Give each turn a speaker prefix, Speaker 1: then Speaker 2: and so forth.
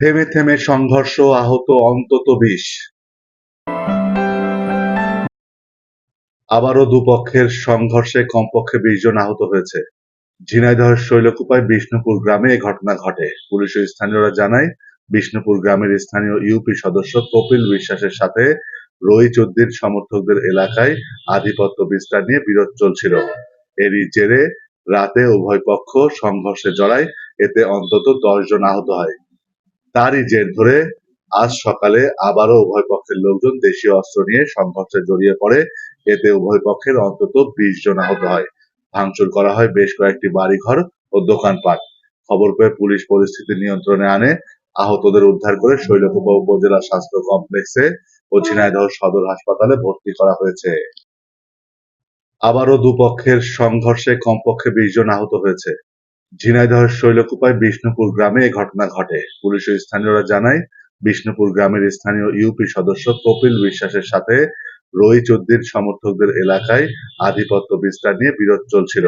Speaker 1: থেমে থেমে সংঘর্ষ আহত অন্তত বিশ। আবারও দুপক্ষের সংঘর্ষে কমপক্ষে বিশ জন আহত হয়েছে। ঝিনাইদহের শৈলকুপায় বিষ্ণুপুর গ্রামে এ ঘটনা ঘটে। পুলিশের স্থানীয়রা জানায়, বিষ্ণুপুর গ্রামের স্থানীয় ইউপি সদস্য কপিল বিশ্বাসের সাথে রইচ উদ্দিন সমর্থকদের এলাকায় আধিপত্য বিস্তার নিয়ে বিরোধ চলছিল। এরই জেরে রাতে উভয় পক্ষ সংঘর্ষে জড়ায়, এতে অন্তত দশ জন আহত হয়। তারই জের ধরে আজ সকালে আবারও উভয় পক্ষের লোকজন দেশীয় অস্ত্র নিয়ে সংঘর্ষে জড়িয়ে পড়ে। এতে উভয় পক্ষের অন্তত বিশ জন আহত হয়। ভাঙচুর করা হয় বেশ কয়েকটি বাড়িঘর ও দোকানপাট। খবর পেয়ে পুলিশ পরিস্থিতি নিয়ন্ত্রণে আনে। আহতদের উদ্ধার করে শৈলকুপা উপজেলা স্বাস্থ্য কমপ্লেক্সে ও ঝিনাইদহ সদর হাসপাতালে ভর্তি করা হয়েছে। আবারও দুপক্ষের সংঘর্ষে কমপক্ষে বিশ জন আহত হয়েছে। ঝিনাইদহের শৈলকুপায় বিষ্ণুপুর গ্রামে এ ঘটনা ঘটে। পুলিশের স্থানীয়রা জানায়, বিষ্ণুপুর গ্রামের স্থানীয় ইউপি সদস্য কপিল বিশ্বাসের সাথে রই চৌধুরীর সমর্থকদের এলাকায় আধিপত্য বিস্তার নিয়ে বিরোধ চলছিল।